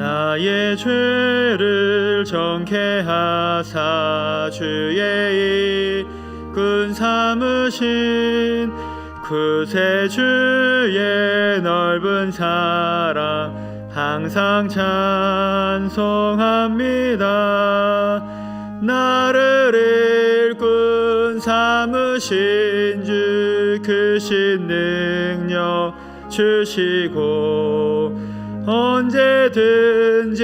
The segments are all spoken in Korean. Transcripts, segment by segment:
나의 죄를 정케 하사 주의 이끈 삼으신 그새 주의 넓은 사랑 항상 찬송합니다. 나를 일꾼 삼으신 주 크신 능력 주시고 언제든지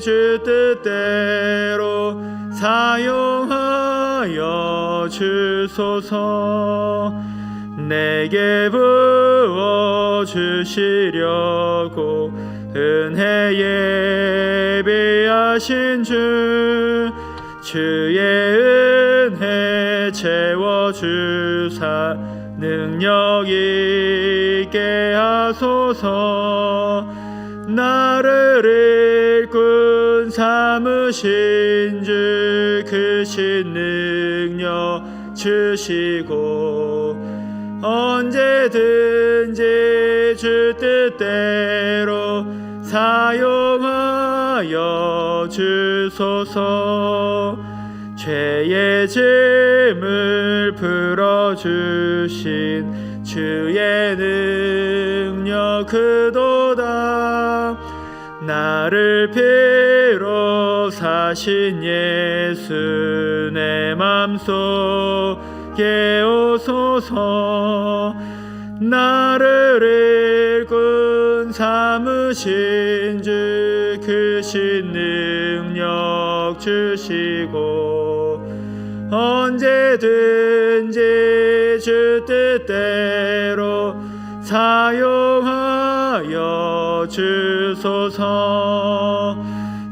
주 뜻대로 사용하여 주소서. 내게 부어 주시려고 은혜 예비하신 주 주의 은혜 채워주사 능력 있게 하소서 나를 일꾼 삼으신 주 크신 능력 주시고 언제든지 주 뜻대로 사용하여 주소서. 죄의 짐을 풀어주신 주의 능력 그도다 나를 피로 사신 예수 내 맘속에 오소서. 나를 일꾼 삼으신 주 크신 능력 주시고 언제든지 주 뜻대로 사용하여 주소서.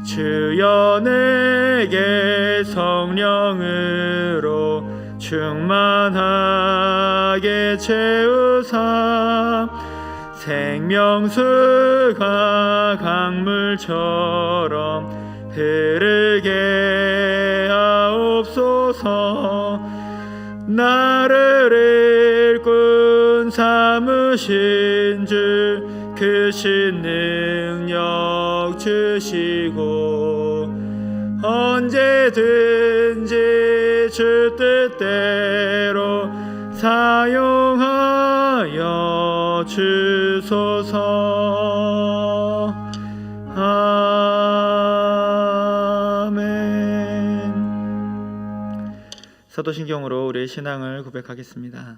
주여 내게 성령으로 충만하게 채우사. 생명수가 강물처럼 흐르게 하옵소서. 나를 일꾼 삼으신 주 크신 능력 주시고 언제든지 주 뜻대로 사용하여 주소서 아멘 사도신경으로 우리의 신앙을 고백하겠습니다.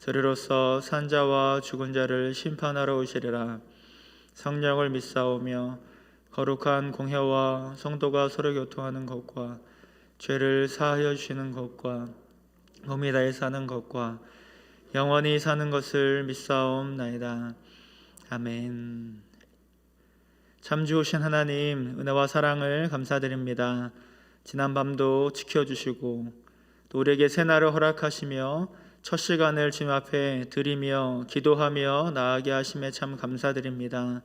저리로서 산자와 죽은 자를 심판하러 오시리라. 성령을 믿사오며 거룩한 공회와 성도가 서로 교통하는 것과 죄를 사하여 주시는 것과 몸이 다해 사는 것과 영원히 사는 것을 믿사옵나이다. 아멘. 참 좋으신 하나님 은혜와 사랑을 감사드립니다. 지난 밤도 지켜주시고 또 우리에게 새날을 허락하시며 첫 시간을 주님 앞에 드리며 기도하며 나아가게 하심에 참 감사드립니다.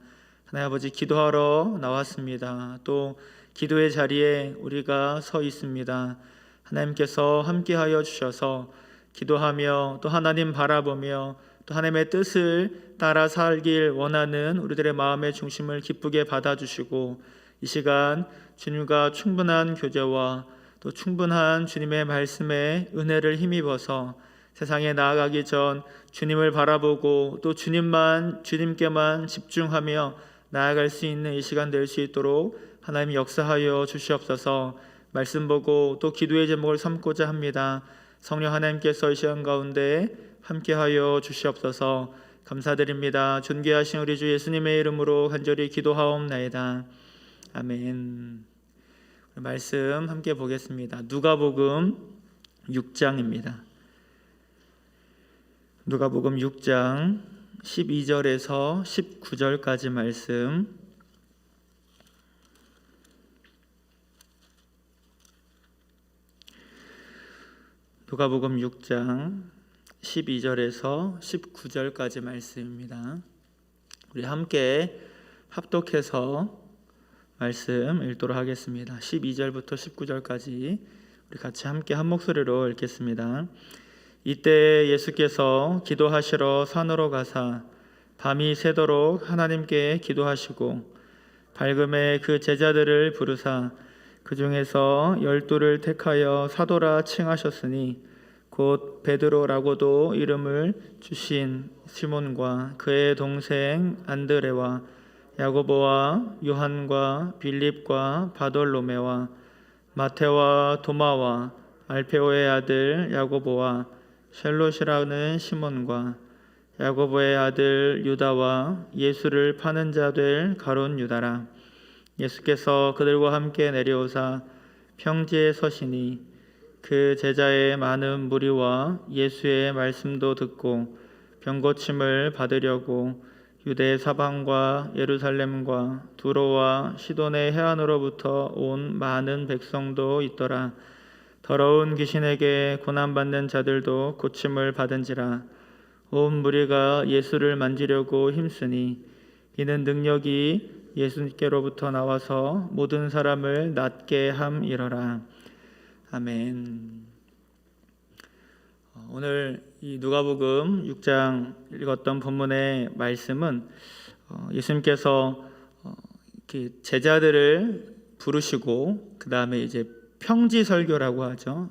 하나님 아버지 기도하러 나왔습니다. 또 기도의 자리에 우리가 서 있습니다. 하나님께서 함께하여 주셔서 기도하며 또 하나님 바라보며 또 하나님의 뜻을 따라 살길 원하는 우리들의 마음의 중심을 기쁘게 받아주시고 이 시간 주님과 충분한 교제와 또 충분한 주님의 말씀에 은혜를 힘입어서 세상에 나아가기 전 주님을 바라보고 또 주님만 주님께만 집중하며 나아갈 수 있는 이 시간 될 수 있도록 하나님 역사하여 주시옵소서. 말씀 보고 또 기도의 제목을 삼고자 합니다. 성령 하나님께서 이 시간 가운데 함께하여 주시옵소서. 감사드립니다. 존귀하신 우리 주 예수님의 이름으로 간절히 기도하옵나이다. 아멘. 말씀 함께 보겠습니다. 누가복음 6장입니다. 누가복음 6장 12절에서 19절까지 말씀 누가복음 6장 12절에서 19절까지 말씀입니다. 우리 함께 합독해서 말씀 읽도록 하겠습니다. 12절부터 19절까지 우리 같이 함께 한 목소리로 읽겠습니다. 이때 예수께서 기도하시러 산으로 가사 밤이 새도록 하나님께 기도하시고 밝음에 그 제자들을 부르사 그 중에서 열두를 택하여 사도라 칭하셨으니 곧 베드로라고도 이름을 주신 시몬과 그의 동생 안드레와 야고보와 요한과 빌립과 바돌로메와 마테와 도마와 알페오의 아들 야고보와 셀롯이라는 시몬과 야고보의 아들 유다와 예수를 파는 자 될 가론 유다라. 예수께서 그들과 함께 내려오사 평지에 서시니 그 제자의 많은 무리와 예수의 말씀도 듣고 병고침을 받으려고 유대 사방과 예루살렘과 두로와 시돈의 해안으로부터 온 많은 백성도 있더라 더러운 귀신에게 고난받는 자들도 고침을 받은지라 온 무리가 예수를 만지려고 힘쓰니 이는 능력이 예수께로부터 나와서 모든 사람을 낫게 함이러라. 아멘. 어, 오늘 이 누가복음 6장 읽었던 본문의 말씀은 어, 예수님께서 어, 제자들을 부르시고 그 다음에 이제 평지 설교라고 하죠.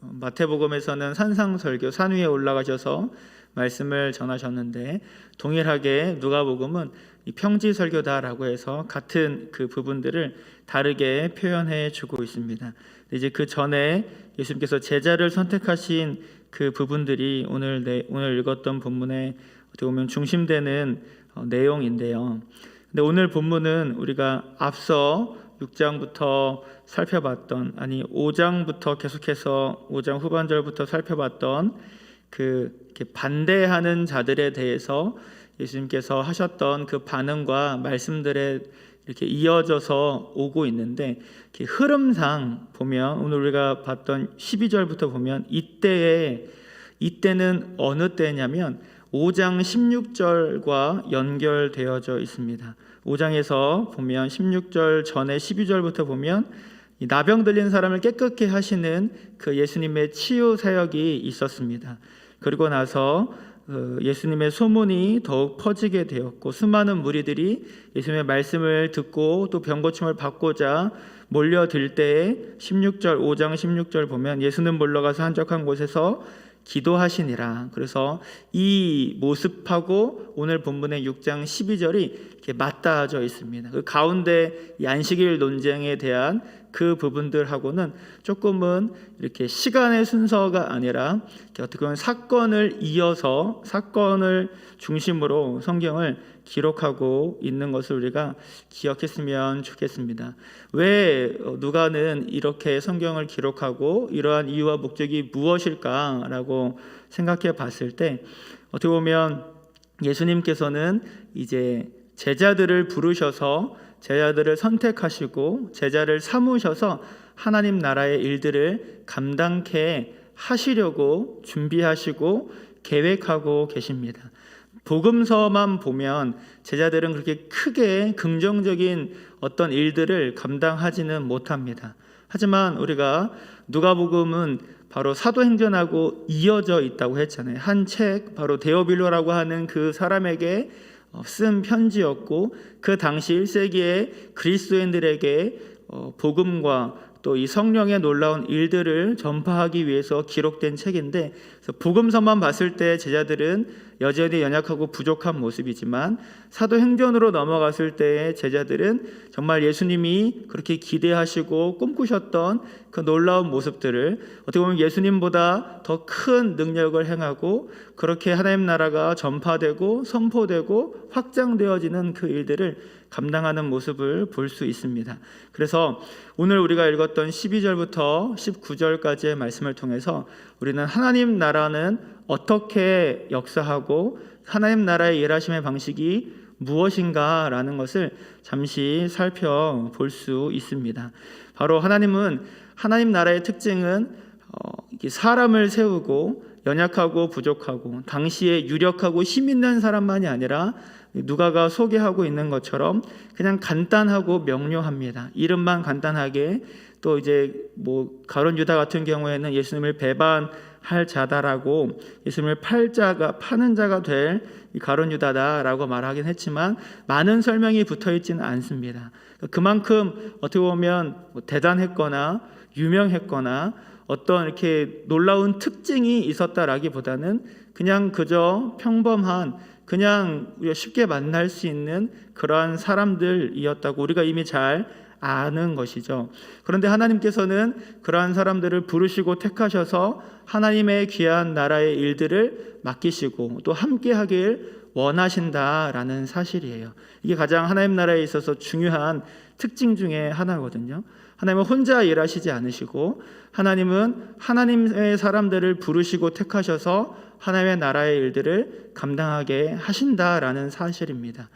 마태복음에서는 산상 설교, 산 위에 올라가셔서 말씀을 전하셨는데 동일하게 누가복음은 이 평지 설교다라고 해서 같은 그 부분들을 다르게 표현해 주고 있습니다. 이제 그 전에 예수님께서 제자를 선택하신 그 부분들이 오늘 내, 오늘 읽었던 본문에 어떻게 보면 중심되는 어, 내용인데요. 근데 오늘 본문은 우리가 앞서 6장부터 살펴봤던 아니 5장부터 계속해서 5장 후반절부터 살펴봤던 그 반대하는 자들에 대해서 예수님께서 하셨던 그 반응과 말씀들에 이렇게 이어져서 오고 있는데 흐름상 보면 오늘 우리가 봤던 12절부터 보면 이때에 이때는 어느 때냐면 5장 16절과 연결되어져 있습니다. 5장에서 보면 16절 전에 12절부터 보면 나병 들린 사람을 깨끗게 하시는 그 예수님의 치유 사역이 있었습니다. 그리고 나서 어, 예수님의 소문이 더욱 퍼지게 되었고 수많은 무리들이 예수님의 말씀을 듣고 또 병고침을 받고자 몰려들 때에 16절 5장 16절 보면 예수는 물러가서 한적한 곳에서 기도하시니라. 그래서 이 모습하고 오늘 본문의 6장 12절이 이렇게 맞닿아져 있습니다. 그 가운데 안식일 논쟁에 대한 그 부분들하고는 조금은 이렇게 시간의 순서가 아니라 어떻게 보면 사건을 이어서 사건을 중심으로 성경을 기록하고 있는 것을 우리가 기억했으면 좋겠습니다. 왜 누가는 이렇게 성경을 기록하고 이러한 이유와 목적이 무엇일까라고 생각해 봤을 때 어떻게 보면 예수님께서는 이제 제자들을 부르셔서 제자들을 선택하시고 제자를 삼으셔서 하나님 나라의 일들을 감당케 하시려고 준비하시고 계획하고 계십니다. 복음서만 보면 제자들은 그렇게 크게 긍정적인 어떤 일들을 감당하지는 못합니다. 하지만 우리가 누가복음은 바로 사도행전하고 이어져 있다고 했잖아요. 한 책 바로 데오빌로라고 하는 그 사람에게 어, 쓴 편지였고 그 당시 1세기의 그리스도인들에게 어, 복음과 또 이 성령의 놀라운 일들을 전파하기 위해서 기록된 책인데 복음서만 봤을 때 제자들은 여전히 연약하고 부족한 모습이지만 사도행전으로 넘어갔을 때의 제자들은 정말 예수님이 그렇게 기대하시고 꿈꾸셨던 그 놀라운 모습들을 어떻게 보면 예수님보다 더 큰 능력을 행하고 그렇게 하나님 나라가 전파되고 선포되고 확장되어지는 그 일들을 감당하는 모습을 볼 수 있습니다. 그래서 오늘 우리가 읽었던 12절부터 19절까지의 말씀을 통해서 우리는 하나님 나라는 어떻게 역사하고 하나님 나라의 일하심의 방식이 무엇인가라는 것을 잠시 살펴볼 수 있습니다. 바로 하나님은 하나님 나라의 특징은 어, 사람을 세우고 연약하고 부족하고 당시에 유력하고 힘 있는 사람만이 아니라 누가가 소개하고 있는 것처럼 그냥 간단하고 명료합니다. 이름만 간단하게 또 이제 뭐 가론 유다 같은 경우에는 예수님을 배반 할 자다라고 예수님을 팔 자가 파는 자가 될이 가론 유다다라고 말하긴 했지만 많은 설명이 붙어 있지는 않습니다. 그만큼 어떻게 보면 뭐 대단했거나 유명했거나 어떤 이렇게 놀라운 특징이 있었다라기보다는 그냥 그저 평범한 그냥 우리가 쉽게 만날 수 있는 그러한 사람들이었다고 우리가 이미 잘 아는 것이죠. 그런데 하나님께서는 그러한 사람들을 부르시고 택하셔서 하나님의 귀한 나라의 일들을 맡기시고 또 함께 하길 원하신다라는 사실이에요. 이게 가장 하나님 나라에 있어서 중요한 특징 중에 하나거든요. 하나님은 혼자 일하시지 않으시고 하나님은 하나님의 사람들을 부르시고 택하셔서 하나님의 나라의 일들을 감당하게 하신다라는 사실입니다.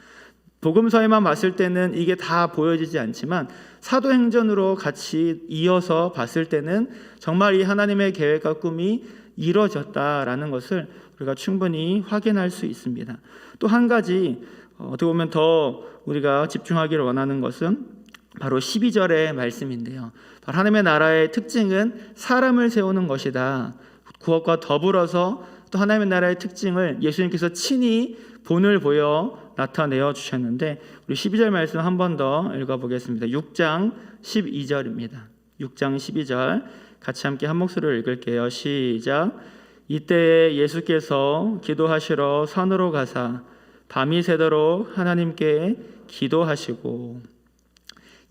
복음서에만 봤을 때는 이게 다 보여지지 않지만 사도행전으로 같이 이어서 봤을 때는 정말 이 하나님의 계획과 꿈이 이루어졌다라는 것을 우리가 충분히 확인할 수 있습니다. 또 한 가지 어, 어떻게 보면 더 우리가 집중하기를 원하는 것은 바로 12절의 말씀인데요. 하나님의 나라의 특징은 사람을 세우는 것이다. 그것과 더불어서 또 하나님의 나라의 특징을 예수님께서 친히 본을 보여 나타내어 주셨는데 우리 12절 말씀 한 번 더 읽어 보겠습니다. 6장 12절입니다. 6장 12절 같이 함께 한 목소리로 읽을게요. 시작. 이때에 예수께서 기도하시러 산으로 가사 밤이 새도록 하나님께 기도하시고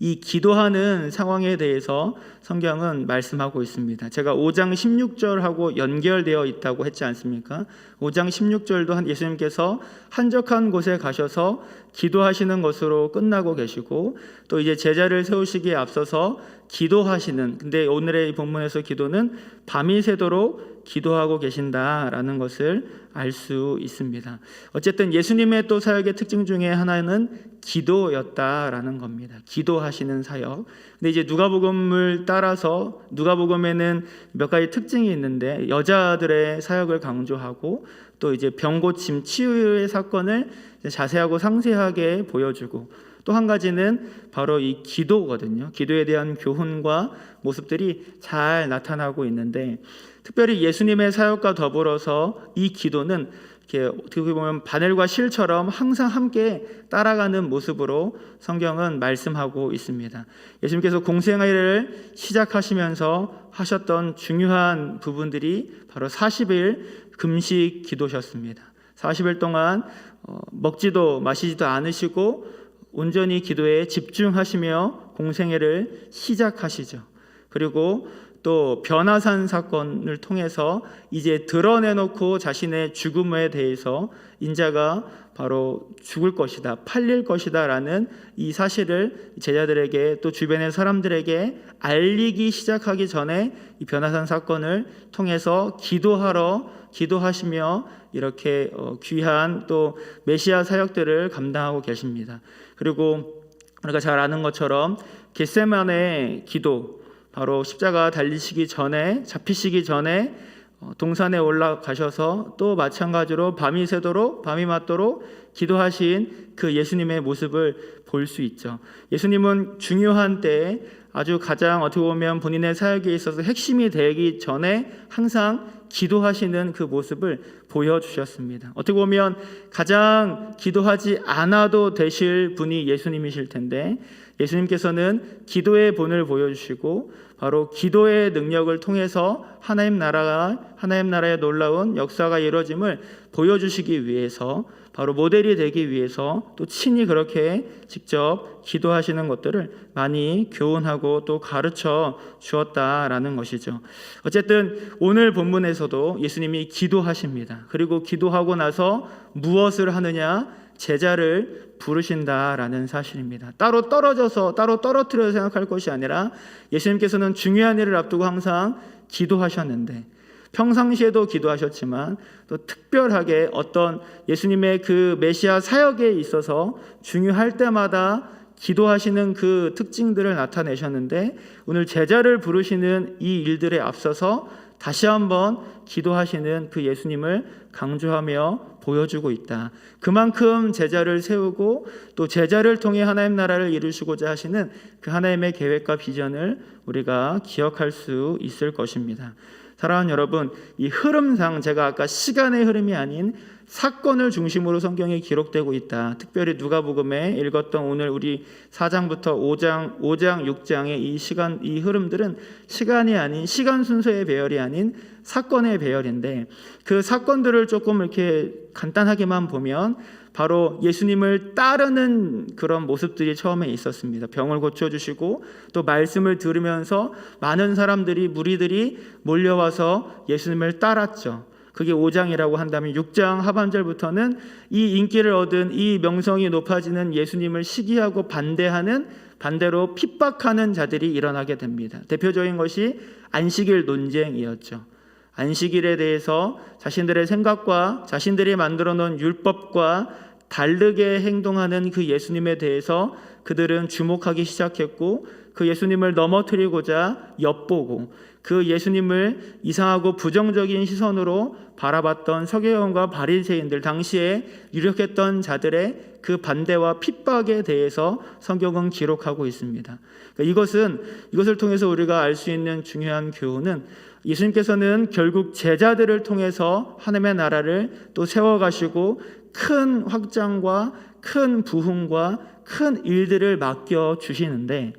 이 기도하는 상황에 대해서 성경은 말씀하고 있습니다. 제가 5장 16절하고 연결되어 있다고 했지 않습니까? 5장 16절도 한 예수님께서 한적한 곳에 가셔서 기도하시는 것으로 끝나고 계시고 또 이제 제자를 세우시기에 앞서서 기도하시는 근데 오늘의 본문에서 기도는 밤이 새도록 기도하고 계신다라는 것을 알 수 있습니다. 어쨌든 예수님의 또 사역의 특징 중에 하나는 기도였다라는 겁니다. 기도하시는 사역. 근데 이제 누가복음을 따라서 누가복음에는 몇 가지 특징이 있는데 여자들의 사역을 강조하고 또 이제 병 고침 치유의 사건을 자세하고 상세하게 보여주고 또한 가지는 바로 이 기도거든요. 기도에 대한 교훈과 모습들이 잘 나타나고 있는데 특별히 예수님의 사역과 더불어서 이 기도는 이렇게 어떻게 보면 바늘과 실처럼 항상 함께 따라가는 모습으로 성경은 말씀하고 있습니다. 예수님께서 공생애를 시작하시면서 하셨던 중요한 부분들이 바로 40일 금식 기도셨습니다. 40일 동안 어, 먹지도 마시지도 않으시고 온전히 기도에 집중하시며 공생애를 시작하시죠. 그리고 또 변화산 사건을 통해서 이제 드러내놓고 자신의 죽음에 대해서 인자가 바로 죽을 것이다, 팔릴 것이다라는 이 사실을 제자들에게 또 주변의 사람들에게 알리기 시작하기 전에 이 변화산 사건을 통해서 기도하러 기도하시며 이렇게 어, 귀한 또 메시아 사역들을 감당하고 계십니다. 그리고 우리가 잘 아는 것처럼 겟세만의 기도 바로 십자가 달리시기 전에 잡히시기 전에 어, 동산에 올라가셔서 또 마찬가지로 밤이 새도록 밤이 맞도록 기도하신 그 예수님의 모습을 볼 수 있죠. 예수님은 중요한 때에 아주 가장 어떻게 보면 본인의 사역에 있어서 핵심이 되기 전에 항상 기도하시는 그 모습을 보여주셨습니다. 어떻게 보면 가장 기도하지 않아도 되실 분이 예수님이실 텐데 예수님께서는 기도의 본을 보여주시고 바로 기도의 능력을 통해서 하나님 나라가 하나님 나라의 놀라운 역사가 이루어짐을 보여주시기 위해서 바로 모델이 되기 위해서 또 친히 그렇게 직접 기도하시는 것들을 많이 교훈하고 또 가르쳐 주었다라는 것이죠. 어쨌든 오늘 본문에서도 예수님이 기도하십니다. 그리고 기도하고 나서 무엇을 하느냐? 제자를 부르신다라는 사실입니다. 따로 떨어져서 따로 떨어뜨려 생각할 것이 아니라 예수님께서는 중요한 일을 앞두고 항상 기도하셨는데 평상시에도 기도하셨지만 또 특별하게 어떤 예수님의 그 메시아 사역에 있어서 중요할 때마다 기도하시는 그 특징들을 나타내셨는데 오늘 제자를 부르시는 이 일들에 앞서서 다시 한번 기도하시는 그 예수님을 강조하며 보여주고 있다. 그만큼 제자를 세우고 또 제자를 통해 하나님 나라를 이루시고자 하시는 그 하나님의 계획과 비전을 우리가 기억할 수 있을 것입니다. 사랑하는 여러분, 이 흐름상 제가 아까 시간의 흐름이 아닌 사건을 중심으로 성경에 기록되고 있다. 특별히 누가복음에 읽었던 오늘 우리 4장부터 5장, 5장, 6장의 이 시간 이 흐름들은 시간이 아닌 시간 순서의 배열이 아닌 사건의 배열인데 그 사건들을 조금 이렇게 간단하게만 보면 바로 예수님을 따르는 그런 모습들이 처음에 있었습니다. 병을 고쳐 주시고 또 말씀을 들으면서 많은 사람들이 무리들이 몰려와서 예수님을 따랐죠. 그게 5장이라고 한다면 6장 하반절부터는 이 인기를 얻은 이 명성이 높아지는 예수님을 시기하고 반대하는 반대로 핍박하는 자들이 일어나게 됩니다. 대표적인 것이 안식일 논쟁이었죠. 안식일에 대해서 자신들의 생각과 자신들이 만들어 놓은 율법과 다르게 행동하는 그 예수님에 대해서 그들은 주목하기 시작했고 그 예수님을 넘어뜨리고자 엿보고 그 예수님을 이상하고 부정적인 시선으로 바라봤던 서기관과 바리새인들 당시에 유력했던 자들의 그 반대와 핍박에 대해서 성경은 기록하고 있습니다. 그러니까 이것은 이것을 통해서 우리가 알 수 있는 중요한 교훈은 예수님께서는 결국 제자들을 통해서 하나님의 나라를 또 세워가시고 큰 확장과 큰 부흥과 큰 일들을 맡겨 주시는데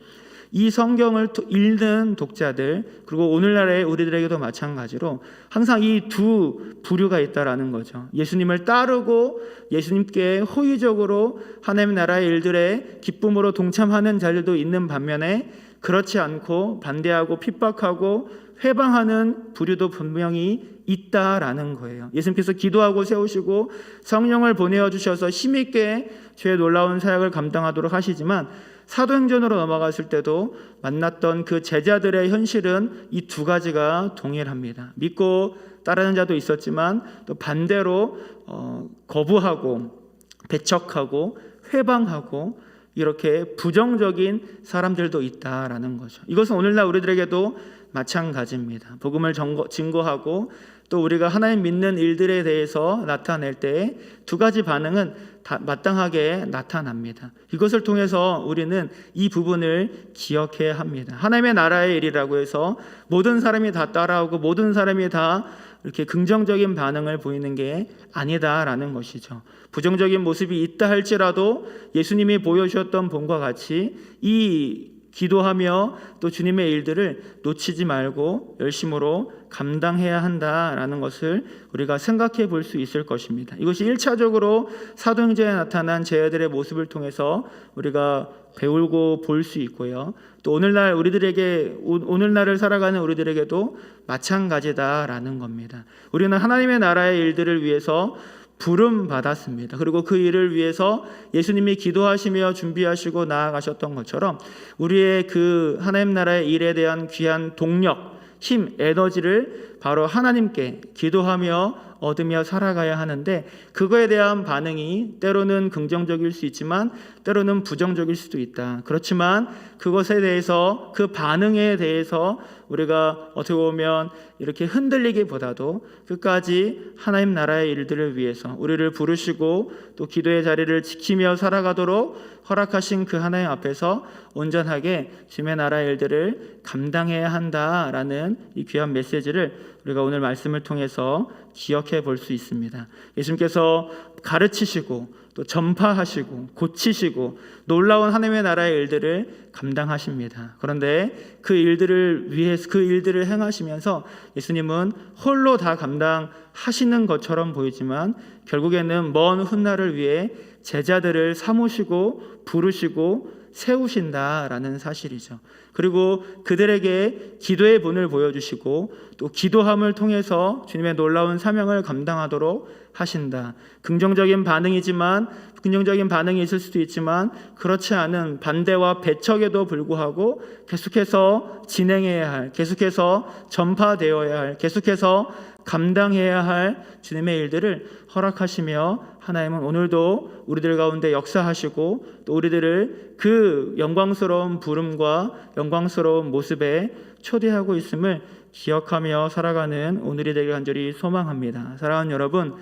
이 성경을 읽는 독자들 그리고 오늘날의 우리들에게도 마찬가지로 항상 이 두 부류가 있다라는 거죠. 예수님을 따르고 예수님께 호의적으로 하나님 나라의 일들에 기쁨으로 동참하는 자들도 있는 반면에 그렇지 않고 반대하고 핍박하고 회방하는 부류도 분명히 있다라는 거예요. 예수님께서 기도하고 세우시고 성령을 보내어 주셔서 힘 있게 죄의 놀라운 사역을 감당하도록 하시지만 사도행전으로 넘어갔을 때도 만났던 그 제자들의 현실은 이 두 가지가 동일합니다. 믿고 따르는 자도 있었지만 또 반대로 어, 거부하고 배척하고 회방하고 이렇게 부정적인 사람들도 있다라는 거죠. 이것은 오늘날 우리들에게도 마찬가지입니다. 복음을 증거하고 또 우리가 하나님 믿는 일들에 대해서 나타낼 때 두 가지 반응은 다 마땅하게 나타납니다. 이것을 통해서 우리는 이 부분을 기억해야 합니다. 하나님의 나라의 일이라고 해서 모든 사람이 다 따라오고 모든 사람이 다 이렇게 긍정적인 반응을 보이는 게 아니다라는 것이죠. 부정적인 모습이 있다 할지라도 예수님이 보여주셨던 본과 같이 이 기도하며 또 주님의 일들을 놓치지 말고 열심으로 감당해야 한다라는 것을 우리가 생각해 볼 수 있을 것입니다. 이것이 1차적으로 사도행전에 나타난 제자들의 모습을 통해서 우리가 배우고 볼 수 있고요. 또 오늘날 우리들에게 오늘날을 살아가는 우리들에게도 마찬가지다라는 겁니다. 우리는 하나님의 나라의 일들을 위해서 부름 받았습니다. 그리고 그 일을 위해서 예수님이 기도하시며 준비하시고 나아가셨던 것처럼 우리의 그 하나님 나라의 일에 대한 귀한 동력, 힘, 에너지를 바로 하나님께 기도하며 얻으며 살아가야 하는데 그거에 대한 반응이 때로는 긍정적일 수 있지만 때로는 부정적일 수도 있다. 그렇지만 그것에 대해서 그 반응에 대해서 우리가 어떻게 보면 이렇게 흔들리기보다도 끝까지 하나님 나라의 일들을 위해서 우리를 부르시고 또 기도의 자리를 지키며 살아가도록 허락하신 그 하나님 앞에서 온전하게 주님의 나라의 일들을 감당해야 한다라는 이 귀한 메시지를 우리가 오늘 말씀을 통해서 기억해 볼 수 있습니다. 예수님께서 가르치시고 또 전파하시고 고치시고 놀라운 하나님의 나라의 일들을 감당하십니다. 그런데 그 일들을 위해서 그 일들을 행하시면서 예수님은 홀로 다 감당하시는 것처럼 보이지만 결국에는 먼 훗날을 위해 제자들을 삼으시고 부르시고 세우신다라는 사실이죠. 그리고 그들에게 기도의 본을 보여주시고 또 기도함을 통해서 주님의 놀라운 사명을 감당하도록 하신다. 긍정적인 반응이지만 긍정적인 반응이 있을 수도 있지만 그렇지 않은 반대와 배척에도 불구하고 계속해서 진행해야 할, 계속해서 전파되어야 할, 계속해서 감당해야 할 주님의 일들을 허락하시며 하나님은 오늘도 우리들 가운데 역사하시고 또 우리들을 그 영광스러운 부름과 영광스러운 모습에 초대하고 있음을 기억하며 살아가는 오늘이 되길 간절히 소망합니다. 사랑하는 여러분,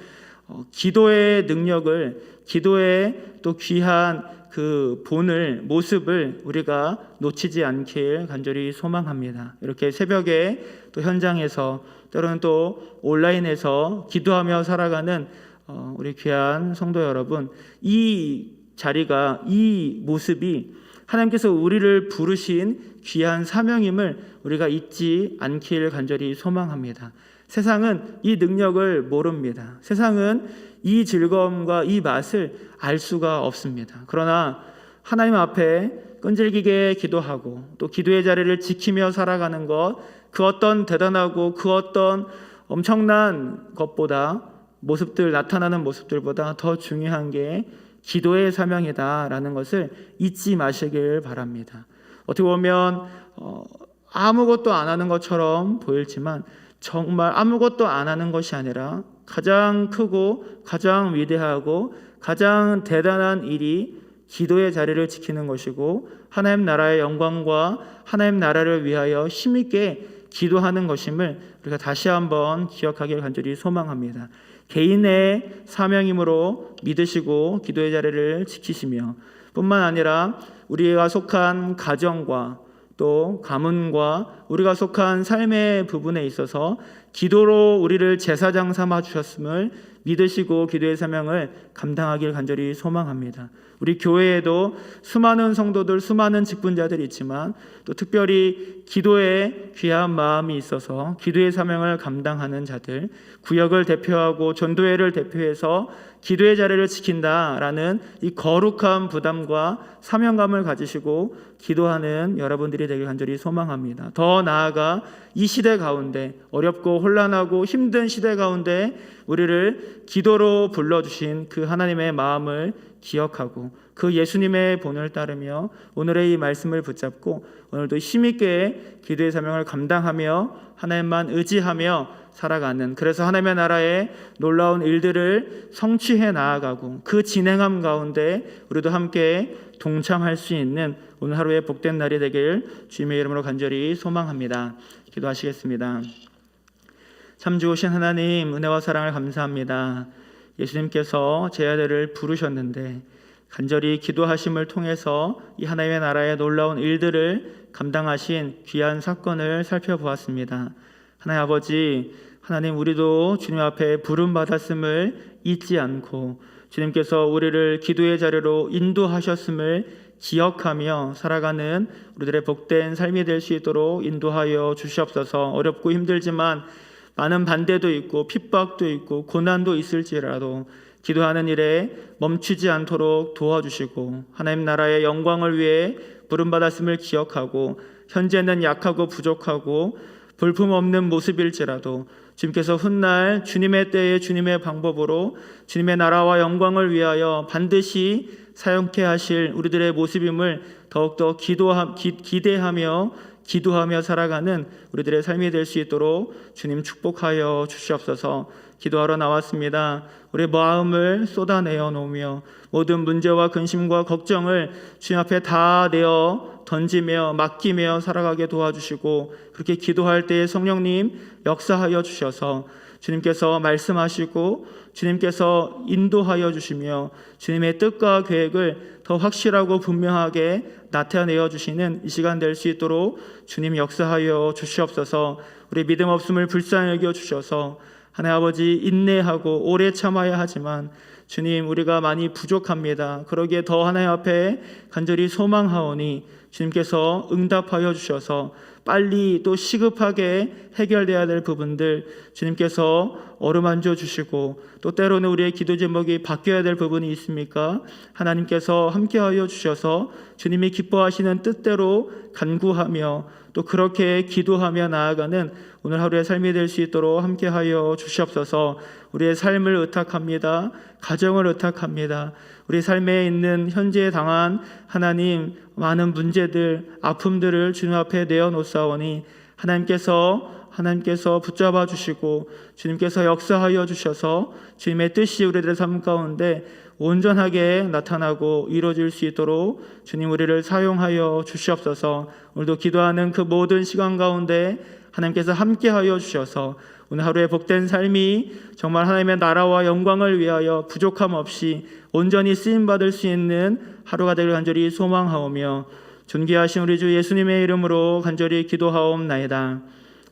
어, 기도의 능력을 기도의 또 귀한 그 본을 모습을 우리가 놓치지 않길 간절히 소망합니다. 이렇게 새벽에 또 현장에서 때로는 또 온라인에서 기도하며 살아가는 어, 우리 귀한 성도 여러분, 이 자리가 이 모습이 하나님께서 우리를 부르신 귀한 사명임을 우리가 잊지 않길 간절히 소망합니다. 세상은 이 능력을 모릅니다. 세상은 이 즐거움과 이 맛을 알 수가 없습니다. 그러나 하나님 앞에 끈질기게 기도하고 또 기도의 자리를 지키며 살아가는 것, 그 어떤 대단하고 그 어떤 엄청난 것보다 모습들 나타나는 모습들보다 더 중요한 게 기도의 사명이다라는 것을 잊지 마시길 바랍니다. 어떻게 보면 어, 아무것도 안 하는 것처럼 보일지만 정말 아무것도 안 하는 것이 아니라 가장 크고 가장 위대하고 가장 대단한 일이 기도의 자리를 지키는 것이고 하나님 나라의 영광과 하나님 나라를 위하여 힘 있게 기도하는 것임을 우리가 다시 한번 기억하길 간절히 소망합니다. 개인의 사명임으로 믿으시고 기도의 자리를 지키시며 뿐만 아니라 우리가 속한 가정과 또 가문과 우리가 속한 삶의 부분에 있어서 기도로 우리를 제사장 삼아 주셨음을 믿으시고 기도의 사명을 감당하길 간절히 소망합니다. 우리 교회에도 수많은 성도들, 수많은 직분자들이 있지만 또 특별히 기도에 귀한 마음이 있어서 기도의 사명을 감당하는 자들, 구역을 대표하고 전도회를 대표해서 기도의 자리를 지킨다라는 이 거룩한 부담과 사명감을 가지시고 기도하는 여러분들이 되길 간절히 소망합니다. 더 나아가 이 시대 가운데 어렵고 혼란하고 힘든 시대 가운데 우리를 기도로 불러주신 그 하나님의 마음을 기억하고 그 예수님의 본을 따르며 오늘의 이 말씀을 붙잡고 오늘도 힘있게 기도의 사명을 감당하며 하나님만 의지하며 살아가는 그래서 하나님의 나라의 놀라운 일들을 성취해 나아가고 그 진행함 가운데 우리도 함께 동참할 수 있는 오늘 하루의 복된 날이 되길 주님의 이름으로 간절히 소망합니다. 기도하시겠습니다. 참 좋으신 하나님 은혜와 사랑을 감사합니다. 예수님께서 제 아들을 부르셨는데 간절히 기도하심을 통해서 이 하나님의 나라의 놀라운 일들을 감당하신 귀한 사건을 살펴보았습니다. 하나님 아버지, 하나님 우리도 주님 앞에 부름 받았음을 잊지 않고 주님께서 우리를 기도의 자리로 인도하셨음을 기억하며 살아가는 우리들의 복된 삶이 될 수 있도록 인도하여 주시옵소서. 어렵고 힘들지만 많은 반대도 있고 핍박도 있고 고난도 있을지라도 기도하는 일에 멈추지 않도록 도와주시고 하나님 나라의 영광을 위해 부름받았음을 기억하고 현재는 약하고 부족하고 볼품없는 모습일지라도 주님께서 훗날 주님의 때에 주님의 방법으로 주님의 나라와 영광을 위하여 반드시 사용케 하실 우리들의 모습임을 더욱더 기도하, 기, 기대하며 기도하며 살아가는 우리들의 삶이 될 수 있도록 주님 축복하여 주시옵소서. 기도하러 나왔습니다. 우리 마음을 쏟아내어 놓으며 모든 문제와 근심과 걱정을 주님 앞에 다 내어 던지며 맡기며 살아가게 도와주시고 그렇게 기도할 때 성령님 역사하여 주셔서 주님께서 말씀하시고 주님께서 인도하여 주시며 주님의 뜻과 계획을 더 확실하고 분명하게 나타내어 주시는 이 시간 될 수 있도록 주님 역사하여 주시옵소서. 우리 믿음 없음을 불쌍히 여겨 주셔서 하나님 아버지 인내하고 오래 참아야 하지만 주님 우리가 많이 부족합니다. 그러기에 더 하나님 앞에 간절히 소망하오니 주님께서 응답하여 주셔서 빨리 또 시급하게 해결돼야 될 부분들 주님께서 어루만져 주시고 또 때로는 우리의 기도 제목이 바뀌어야 될 부분이 있습니까? 하나님께서 함께하여 주셔서 주님이 기뻐하시는 뜻대로 간구하며 또 그렇게 기도하며 나아가는 오늘 하루의 삶이 될 수 있도록 함께하여 주시옵소서. 우리의 삶을 의탁합니다. 가정을 의탁합니다. 우리 삶에 있는 현재 당한 하나님 많은 문제들, 아픔들을 주님 앞에 내어놓사오니 하나님께서 하나님께서 붙잡아 주시고 주님께서 역사하여 주셔서 주님의 뜻이 우리들의 삶 가운데 온전하게 나타나고 이루어질 수 있도록 주님 우리를 사용하여 주시옵소서. 오늘도 기도하는 그 모든 시간 가운데 하나님께서 함께하여 주셔서 오늘 하루의 복된 삶이 정말 하나님의 나라와 영광을 위하여 부족함 없이 온전히 쓰임 받을 수 있는 하루가 되길 간절히 소망하오며 존귀하신 우리 주 예수님의 이름으로 간절히 기도하옵나이다.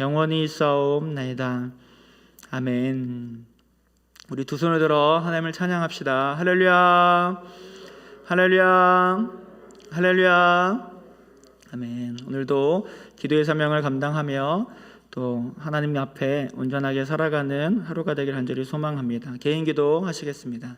영원히 있사옵나이다. 아멘. 우리 두 손을 들어 하나님을 찬양합시다. 할렐루야. 할렐루야. 할렐루야. 아멘. 오늘도 기도의 사명을 감당하며 또 하나님 앞에 온전하게 살아가는 하루가 되길 간절히 소망합니다. 개인 기도 하시겠습니다.